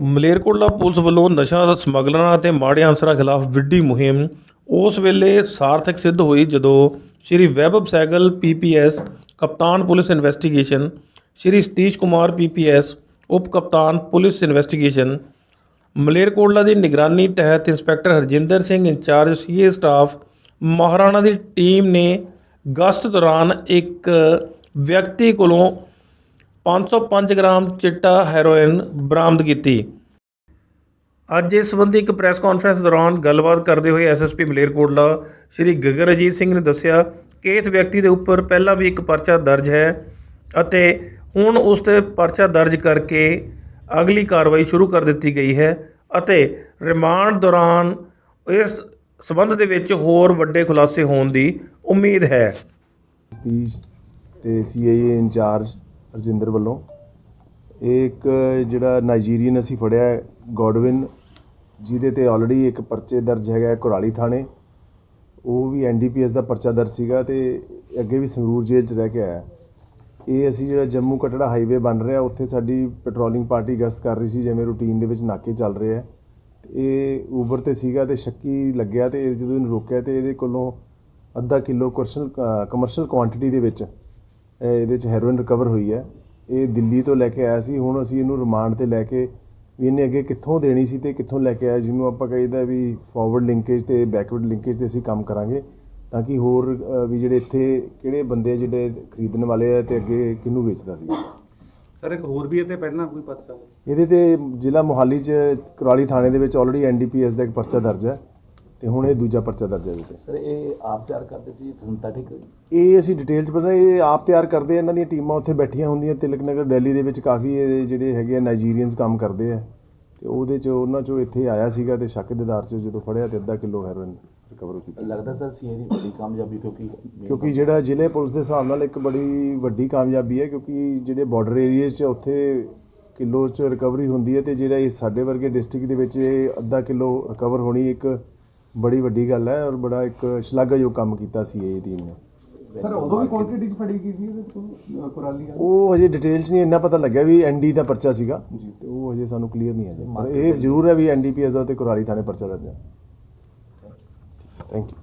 Malerkotla police ਵੱਲੋਂ ਨਸ਼ਾ ਸਮਗਲਰਾਂ ਅਤੇ ਮਾੜੇ ਅਨਸਰਾਂ ਖਿਲਾਫ ਵਿੱਢੀ ਮੁਹਿੰਮ। ਉਸ ਵੇਲੇ ਸਾਰਥਕ ਸਿੱਧ ਹੋਈ ਜਦੋਂ ਸ਼੍ਰੀ ਵੈਭਵ ਸੈਗਲ ਪੀਪੀਐਸ ਕਪਤਾਨ police investigation, Shri Satish Kumar PPS ਉਪ ਕਪਤਾਨ ਪੁਲਿਸ ਇਨਵੈਸਟੀਗੇਸ਼ਨ, ਮਲੇਰਕੋਟਲਾ ਦੀ ਨਿਗਰਾਨੀ ਤਹਿਤ inspector Harjinder Singh incharge, CA staff Maharana ਦੀ ਟੀਮ ਨੇ ਗਸ਼ਤ ਦੌਰਾਨ ਇੱਕ ਵਿਅਕਤੀ ਕੋਲੋਂ 505 ਗ੍ਰਾਮ ਚਿੱਟਾ ਹੈਰੋਇਨ ਬਰਾਮਦ ਕੀਤੀ। ਅੱਜ ਇਸ ਸੰਬੰਧੀ ਇੱਕ ਪ੍ਰੈਸ ਕਾਨਫਰੰਸ ਦੌਰਾਨ ਗੱਲਬਾਤ ਕਰਦੇ ਹੋਏ ਐਸਐਸਪੀ ਮਲੇਰਕੋਟਲਾ ਸ਼੍ਰੀ ਗਗਨ ਅਜੀਤ ਸਿੰਘ ਨੇ ਦੱਸਿਆ ਕਿ ਇਸ ਵਿਅਕਤੀ ਦੇ ਉੱਪਰ ਪਹਿਲਾਂ ਵੀ ਇੱਕ ਪਰਚਾ ਦਰਜ ਹੈ ਅਤੇ ਹੁਣ ਉਸ ਤੇ ਪਰਚਾ ਦਰਜ ਕਰਕੇ ਅਗਲੀ ਕਾਰਵਾਈ ਸ਼ੁਰੂ ਕਰ ਦਿੱਤੀ ਗਈ ਹੈ ਅਤੇ ਰਿਮਾਂਡ ਦੌਰਾਨ ਇਸ ਸਬੰਧ ਦੇ ਵਿੱਚ ਹੋਰ ਵੱਡੇ ਖੁਲਾਸੇ ਹੋਣ ਦੀ ਉਮੀਦ ਹੈ। ਸਤੀਸ਼ ਤੇ ਸੀਆਈਏ ਇੰਚਾਰਜ ਰਜਿੰਦਰ ਵੱਲੋਂ। ਇਹ ਇੱਕ ਜਿਹੜਾ ਨਾਈਜੀਰੀਅਨ ਅਸੀਂ ਫੜਿਆ ਗੋਡਵਿਨ, ਜਿਹਦੇ ਤੇ ਆਲਰੇਡੀ ਇੱਕ ਪਰਚੇ ਦਰਜ ਹੈਗਾ ਕੁਰਾਲੀ ਥਾਣੇ। ਉਹ ਵੀ ਐਨਡੀਪੀਐਸ ਦਾ ਪਰਚਾ ਦਰਜ ਸੀਗਾ ਤੇ ਅੱਗੇ ਵੀ ਸੰਗਰੂਰ ਜੇਲ੍ਹ 'ਚ ਰਹਿ ਕੇ ਆਇਆ ਇਹ ਅਸੀਂ ਜਿਹੜਾ ਜੰਮੂ ਕਟੜਾ ਹਾਈਵੇ ਬਣ ਰਿਹਾ, ਉੱਥੇ ਸਾਡੀ ਪੈਟਰੋਲਿੰਗ ਪਾਰਟੀ ਗਸ਼ਤ ਕਰ ਰਹੀ ਸੀ, ਜਿਵੇਂ ਰੂਟੀਨ ਦੇ ਵਿੱਚ ਨਾਕੇ ਚੱਲ ਰਹੇ ਆ ਇਹ ਊਬਰ ਤੇ ਸੀਗਾ ਤੇ ਸ਼ੱਕੀ ਲੱਗਿਆ ਤੇ ਜਦੋਂ ਇਹਨੂੰ ਰੋਕਿਆ ਤੇ ਇਹਦੇ ਕੋਲੋਂ ਅੱਧਾ ਕਿਲੋ ਕਮਰਸ਼ਲ ਕਮਰਸ਼ਲ ਕੁਆਂਟੀਟੀ ਦੇ ਵਿੱਚ ਇਹਦੇ ਚ ਹੈਰੋਇਨ ਰਿਕਵਰ ਹੋਈ ਹੈ। ਇਹ ਦਿੱਲੀ ਤੋਂ ਲੈ ਕੇ ਆਇਆ ਸੀ। ਹੁਣ ਅਸੀਂ ਇਹਨੂੰ ਰਿਮਾਂਡ ਤੇ ਲੈ ਕੇ ਵੀ ਇਹਨੇ ਅੱਗੇ ਕਿੱਥੋਂ ਦੇਣੀ ਸੀ ਤੇ ਕਿੱਥੋਂ ਲੈ ਕੇ ਆਇਆ ਜਿਹਨੂੰ ਆਪਾਂ ਕਹਿੰਦਾ ਵੀ ਫਾਰਵਰਡ ਲਿੰਕੇਜ ਤੇ ਬੈਕਵਰਡ ਲਿੰਕੇਜ ਤੇ ਅਸੀਂ ਕੰਮ ਕਰਾਂਗੇ ਤਾਂ ਕਿ ਹੋਰ ਵੀ ਜਿਹੜੇ ਇੱਥੇ ਕਿਹੜੇ ਬੰਦੇ ਜਿਹੜੇ ਖਰੀਦਣ ਵਾਲੇ ਆ ਤੇ ਅੱਗੇ ਕਿਹਨੂੰ ਵੇਚਦਾ ਸੀ। ਸਰ ਇੱਕ ਹੋਰ ਵੀ ਇਹ ਤੇ ਪਹਿਲਾਂ ਕੋਈ ਪਤਾ ਇਹਦੇ ਤੇ ਜ਼ਿਲ੍ਹਾ ਮੋਹਾਲੀ ਚ ਕੁਰਾਲੀ ਥਾਣੇ ਦੇ ਵਿੱਚ ਆਲਰੇਡੀ ਐਨਡੀਪੀਐਸ ਦਾ ਇੱਕ ਪਰਚਾ ਦਰਜ ਹੈ। ਤੇ ਹੁਣ ਇਹ ਦੂਜਾ ਪਰਚਾ ਦਰਜ ਹੈ ਇਹਦੇ ਤੇ। ਸਰ ਇਹ ਆਪ ਤਿਆਰ ਕਰਦੇ ਸੀ ਸਿੰਥੈਟਿਕ ਇਹ ਅਸੀਂ ਡਿਟੇਲ ਚ ਪਤਾ ਇਹ ਆਪ ਤਿਆਰ ਕਰਦੇ ਆ ਇਹਨਾਂ ਦੀਆਂ ਟੀਮਾਂ ਉੱਥੇ ਬੈਠੀਆਂ ਹੁੰਦੀਆਂ ਤਿਲਕ ਨਗਰ ਦਿੱਲੀ ਦੇ ਵਿੱਚ ਕਾਫੀ ਇਹ ਜਿਹੜੇ ਹੈਗੇ ਆ ਨਾਈਜੀਰੀਅਨਸ ਕੰਮ ਕਰਦੇ ਆ। ਤੇ ਉਹਦੇ ਚ ਉਹਨਾਂ ਚੋਂ ਇੱਥੇ ਆਇਆ ਸੀਗਾ ਤੇ ਸ਼ੱਕ ਦੇ ਆਧਾਰ 'ਚ ਜਦੋਂ ਫੜਿਆ ਤੇ ਅੱਧਾ ਕਿਲੋ ਹੈਰੋਇਨ ਰਿਕਵਰ ਕੀਤੀ। ਲੱਗਦਾ ਸਰ ਸੀ ਦੀ ਬੜੀ ਕਾਮਯਾਬੀ ਕਿਉਂਕਿ ਕਿਉਂਕਿ ਜਿਹੜਾ ਜ਼ਿਲ੍ਹੇ ਪੁਲਿਸ ਦੇ ਹਿਸਾਬ ਨਾਲ ਇੱਕ ਬੜੀ ਵੱਡੀ ਕਾਮਯਾਬੀ ਹੈ ਕਿਉਂਕਿ ਜਿਹੜੇ ਬਾਰਡਰ ਏਰੀਆਜ਼ 'ਚ ਉੱਥੇ ਕਿਲੋ 'ਚ ਰਿਕਵਰੀ ਹੁੰਦੀ ਹੈ ਤੇ ਜਿਹੜਾ ਇਹ ਸਾਡੇ ਵਰਗੇ ਡਿਸਟ੍ਰਿਕਟ ਦੇ ਵਿੱਚ ਇਹ ਅੱਧਾ ਕਿਲੋ ਰਿਕਵਰ ਹੋਣੀ ਇੱਕ ਬੜੀ ਵੱਡੀ ਗੱਲ ਹੈ ਔਰ ਬੜਾ ਇੱਕ ਸ਼ਲਾਘਾਯੋਗ ਕੰਮ ਕੀਤਾ ਸੀ ਇਹ ਟੀਮ ਨੇ। ਸਰ ਉਦੋਂ ਵੀ ਕੁਆਂਟੀਟੀ ਚ ਫੜੀ ਗਈ ਸੀ ਇਹਦੇ ਤੋਂ ਕੁਰਾਲੀ ਵਾਲੀ? ਉਹ ਹਜੇ ਡਿਟੇਲ 'ਚ ਨਹੀਂ ਇੰਨਾ ਪਤਾ ਲੱਗਿਆ ਵੀ ਐਨਡੀ ਦਾ ਪਰਚਾ ਸੀਗਾ। ਤੇ ਉਹ ਹਜੇ ਸਾਨੂੰ ਕਲੀਅਰ ਨਹੀਂ ਹੈ। ਪਰ ਇਹ ਜ਼ਰੂਰ ਹੈ ਵੀ ਐਨਡੀਪੀਐਸ ਦਾ ਤੇ ਕੁਰਾਲੀ ਥਾਣੇ ਪਰਚਾ ਦਰਜ ਹੈ। Thank you